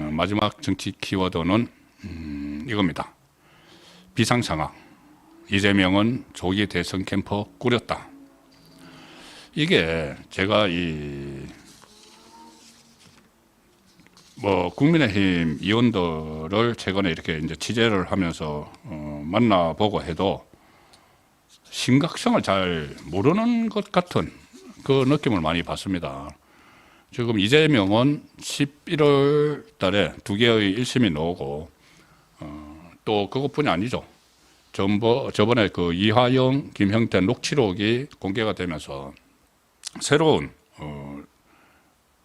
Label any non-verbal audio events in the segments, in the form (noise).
어, 마지막 정치 키워드는 음, 이겁니다. 비상상황. 이재명은 조기 대선 캠프 꾸렸다. 이게 제가 이 뭐 국민의힘 의원들을 최근에 이렇게 이제 취재를 하면서 어, 만나보고 해도 심각성을 잘 모르는 것 같은 그 느낌을 많이 받습니다. 지금 이재명은 11월 달에 두 개의 1심이 나오고 어, 또 그것뿐이 아니죠. 전버, 저번에 그 이화영, 김형태 녹취록이 공개가 되면서 새로운 어,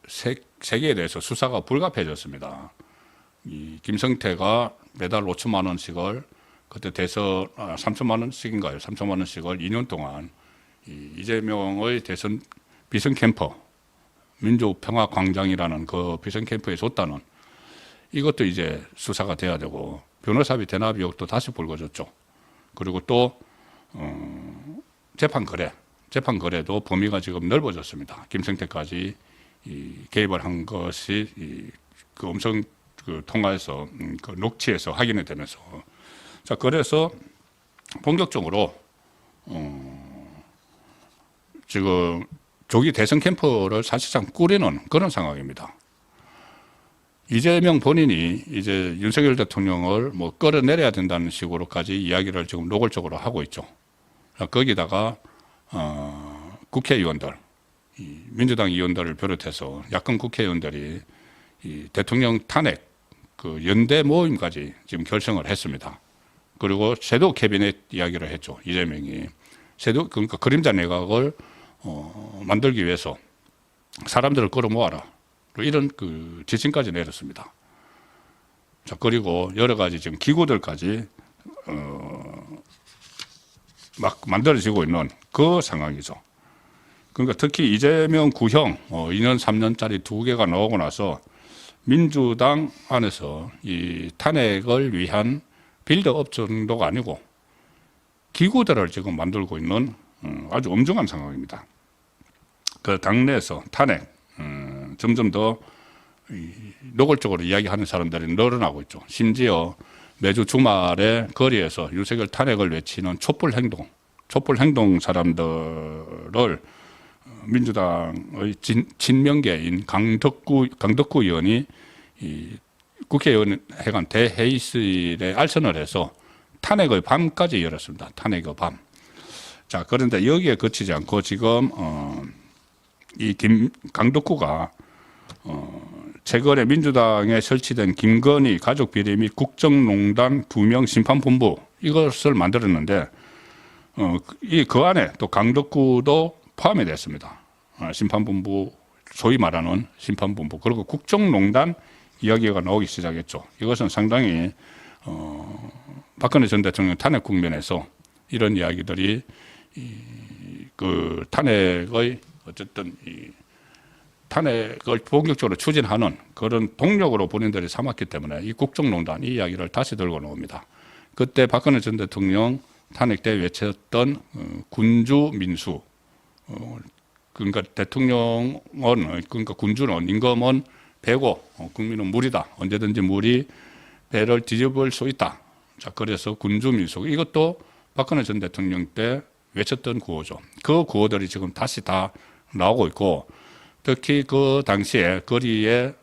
세, 세계에 대해서 수사가 불가피해졌습니다. 이 김성태가 매달 5천만 원씩을 그때 대선 아, 3천만 원씩인가요? 3천만 원씩을 2년 동안 이 이재명의 대선 비선 캠퍼 민주평화광장이라는 그 비선 캠프에 줬다는 이것도 이제 수사가 돼야 되고 변호사비 대납 의혹도 다시 불거졌죠. 그리고 또 어, 재판 거래, 재판 거래도 범위가 지금 넓어졌습니다. 김성태까지 이 개입을 한 것이 이, 그 음성 그 통화에서 음, 그 녹취에서 확인이 되면서 자 그래서 본격적으로 어, 지금 조기 대선 캠프를 사실상 꾸리는 그런 상황입니다. 이재명 본인이 이제 윤석열 대통령을 뭐 끌어내려야 된다는 식으로까지 이야기를 지금 노골적으로 하고 있죠. 거기다가 어, 국회의원들, 이 민주당 의원들을 비롯해서 야권 국회의원들이 이 대통령 탄핵 그 연대 모임까지 지금 결성을 했습니다. 그리고 섀도우 캐비넷 이야기를 했죠. 이재명이 섀도우 그러니까 그림자 내각을 어, 만들기 위해서 사람들을 끌어모아라. 이런 그 지침까지 내렸습니다. 자, 그리고 여러 가지 지금 기구들까지, 어, 막 만들어지고 있는 그 상황이죠. 그러니까 특히 이재명 구형, 어, 2년, 3년짜리 두 개가 나오고 나서 민주당 안에서 이 탄핵을 위한 빌드업 정도가 아니고 기구들을 지금 만들고 있는 음, 아주 엄중한 상황입니다. 그 당내에서 탄핵, 음, 점점 더 이, 노골적으로 이야기하는 사람들이 늘어나고 있죠. 심지어 매주 주말에 거리에서 윤석열 탄핵을 외치는 촛불 행동, 촛불 행동 사람들을 민주당의 진, 친명계인 강덕구 강덕구 의원이 이 국회의원 대회의실에 알선을 해서 탄핵의 밤까지 열었습니다. 탄핵의 밤. 자 그런데 여기에 그치지 않고 지금 어, 이 김 강덕구가 어, 최근에 민주당에 설치된 김건희 가족 비리 및 국정농단 두명 심판본부 이것을 만들었는데 어, 이 그 안에 또 강덕구도 포함이 됐습니다. 어, 심판본부 소위 말하는 심판본부 그리고 국정농단 이야기가 나오기 시작했죠. 이것은 상당히 어, 박근혜 전 대통령 탄핵 국면에서 이런 이야기들이 이, 그 탄핵의 어쨌든 이 탄핵을 본격적으로 추진하는 그런 동력으로 본인들이 삼았기 때문에 이 국정농단 이 이야기를 다시 들고 나옵니다. 그때 박근혜 전 대통령 탄핵 때 외쳤던 어, 군주 민수 어, 그러니까 대통령은 그러니까 군주는 임금은 배고 어, 국민은 물이다 언제든지 물이 배를 뒤집을 수 있다. 자 그래서 군주 민수 이것도 박근혜 전 대통령 때 외쳤던 구호죠. 그 구호들이 지금 다시 다 나오고 있고 특히 그 당시에 거리에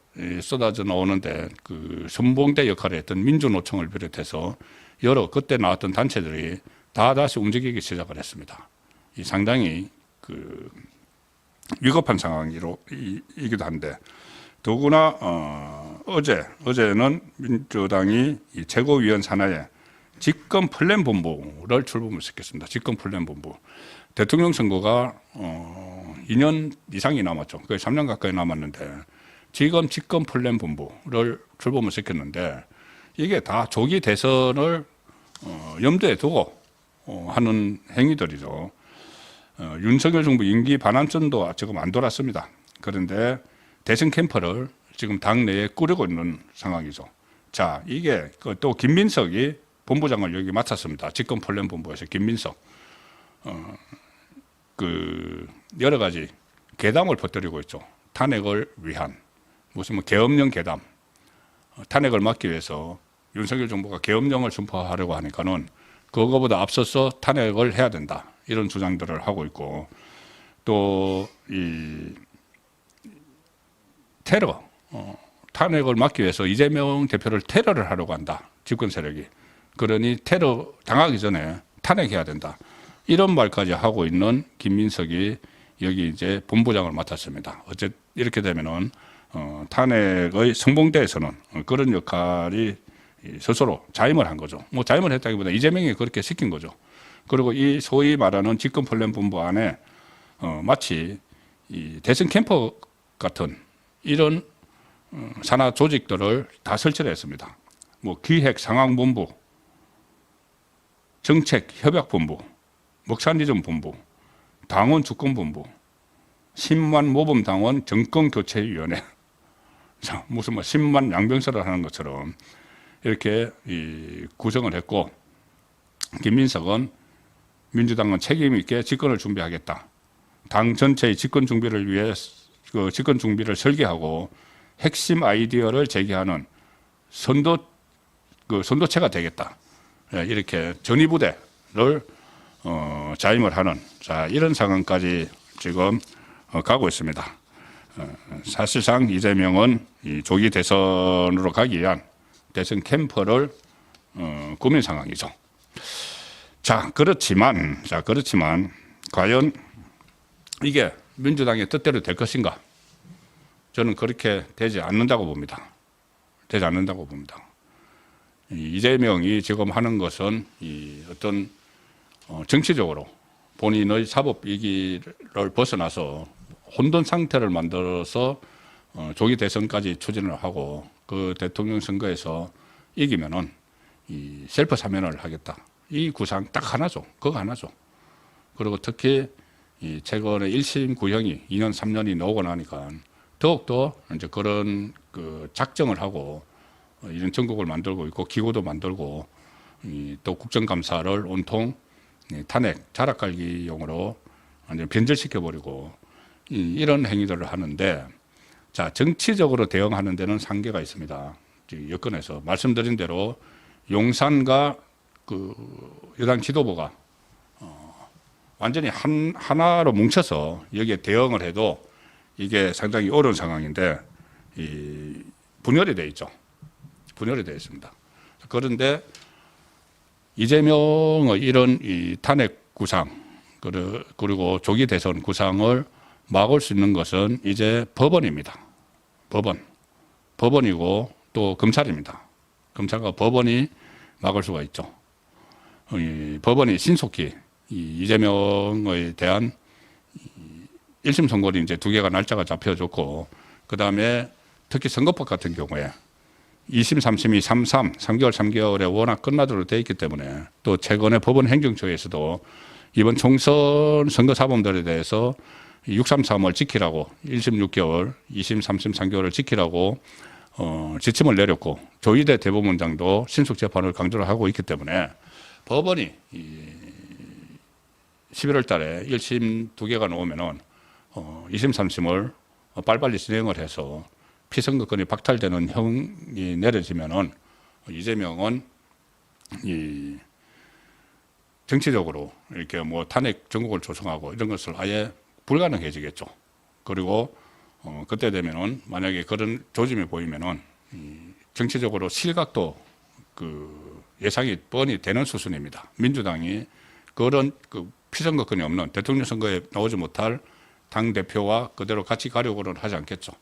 쏟아져 나오는데 그 선봉대 역할을 했던 민주노총을 비롯해서 여러 그때 나왔던 단체들이 다 다시 움직이기 시작을 했습니다. 이 상당히 그 위급한 상황이기도 한데 더구나 어, 어제 어제는 민주당이 이 최고위원 산하에 집권 플랜 본부를 출범시켰습니다. 집권 플랜 본부. 대통령 선거가 어, 2년 이상이 남았죠. 거의 3년 가까이 남았는데 지금 집권 플랜 본부를 출범을 시켰는데 이게 다 조기 대선을 어, 염두에 두고 어, 하는 행위들이죠. 어, 윤석열 정부 임기 반환전도 지금 안 돌았습니다. 그런데 대선 캠프를 지금 당내에 꾸리고 있는 상황이죠. 자, 이게 그 또 김민석이 본부장을 여기 맡았습니다. 집권 플랜 본부에서 김민석. 어, 그 여러 가지 괴담을 퍼뜨리고 있죠. 탄핵을 위한. 무슨 뭐 계엄령 괴담, 탄핵을 막기 위해서 윤석열 정부가 계엄령을 선포하려고 하니까는 그거보다 앞서서 탄핵을 해야 된다. 이런 주장들을 하고 있고 또 이 테러 어, 탄핵을 막기 위해서 이재명 대표를 테러를 하려고 한다. 집권 세력이. 그러니 테러 당하기 전에 탄핵해야 된다. 이런 말까지 하고 있는 김민석이 여기 이제 본부장을 맡았습니다. 어째 이렇게 되면은 어, 탄핵의 성공대에서는 어, 그런 역할이 이 스스로 자임을 한 거죠. 뭐 자임을 했다기보다 이재명이 그렇게 시킨 거죠. 그리고 이 소위 말하는 집권 플랜 본부 안에 어, 마치 이 대선 캠퍼 같은 이런 어, 산하 조직들을 다 설치를 했습니다. 뭐 기획 상황본부, 정책 협약본부, 먹산리전 본부, 당원 주권본부, 10만 모범 당원 정권 교체위원회. (laughs) 자, 무슨 뭐 10만 양병설을 하는 것처럼 이렇게 이 구성을 했고 김민석은 민주당은 책임 있게 집권을 준비하겠다. 당 전체의 집권 준비를 위해 그 집권 준비를 설계하고 핵심 아이디어를 제기하는 선도 그 선도체가 되겠다. 예, 이렇게 전위부대를 어, 자임을 하는 자 이런 상황까지 지금 어, 가고 있습니다. 어, 사실상 이재명은 이 조기 대선으로 가기 위한 대선 캠퍼를 어, 꾸민 상황이죠. 자 그렇지만 자 그렇지만 과연 이게 민주당의 뜻대로 될 것인가? 저는 그렇게 되지 않는다고 봅니다. 되지 않는다고 봅니다. 이 이재명이 지금 하는 것은 이 어떤 어, 정치적으로 본인의 사법 이기를 벗어나서 혼돈 상태를 만들어서 어, 조기 대선까지 추진을 하고 그 대통령 선거에서 이기면은 이 셀프 사면을 하겠다. 이 구상 딱 하나죠. 그거 하나죠. 그리고 특히 이 최근에 1심 구형이 2년 3년이 나오고 나니까 더욱더 이제 그런 그 작정을 하고 어, 이런 전국을 만들고 있고 기구도 만들고 이또 국정감사를 온통 이 탄핵 자락갈기용으로 완전 변절시켜 버리고 이 런 행위들을 하는데 자 정치적으로 대응하는 데는 한계가 있습니다. 여건에서 말씀드린 대로 용산과 그 여당 지도부가 어, 완전히 한 하나로 뭉쳐서 여기에 대응을 해도 이게 상당히 어려운 상황인데 이 분열이 돼 있죠. 분열이 되어 있습니다. 그런데 이재명의 이런 이 탄핵 구상 그리- 그리고 조기 대선 구상을 막을 수 있는 것은 이제 법원입니다. 법원, 법원이고 또 검찰입니다. 검찰과 법원이 막을 수가 있죠. 이 법원이 신속히 이 이재명에 대한 이 1심 선고를 이제 두 개가 날짜가 잡혀졌고 그 다음에 특히 선거법 같은 경우에 2심, 3심이 33, 3개월, 3개월에 워낙 끝나도록 돼 있기 때문에 또 최근에 법원 행정처에서도 이번 총선 선거 사범들에 대해서 633을 지키라고 1심 6개월, 2심, 3심 3개월을 지키라고 어, 지침을 내렸고 조희대 대법원장도 신속 재판을 강조를 하고 있기 때문에 법원이 이 11월 달에 1심 두 개가 나오면은 어, 2심, 3심을 빨리빨리 진행을 해서 피선거권이 박탈되는 형이 내려지면은 이재명은 이 정치적으로 이렇게 뭐 탄핵 전국을 조성하고 이런 것을 아예 불가능해지겠죠. 그리고 어 그때 되면은 만약에 그런 조짐이 보이면은 이 정치적으로 실각도 그 예상이 뻔히 되는 수준입니다. 민주당이 그런 그 피선거권이 없는 대통령 선거에 나오지 못할 당 대표와 그대로 같이 가려고는 하지 않겠죠.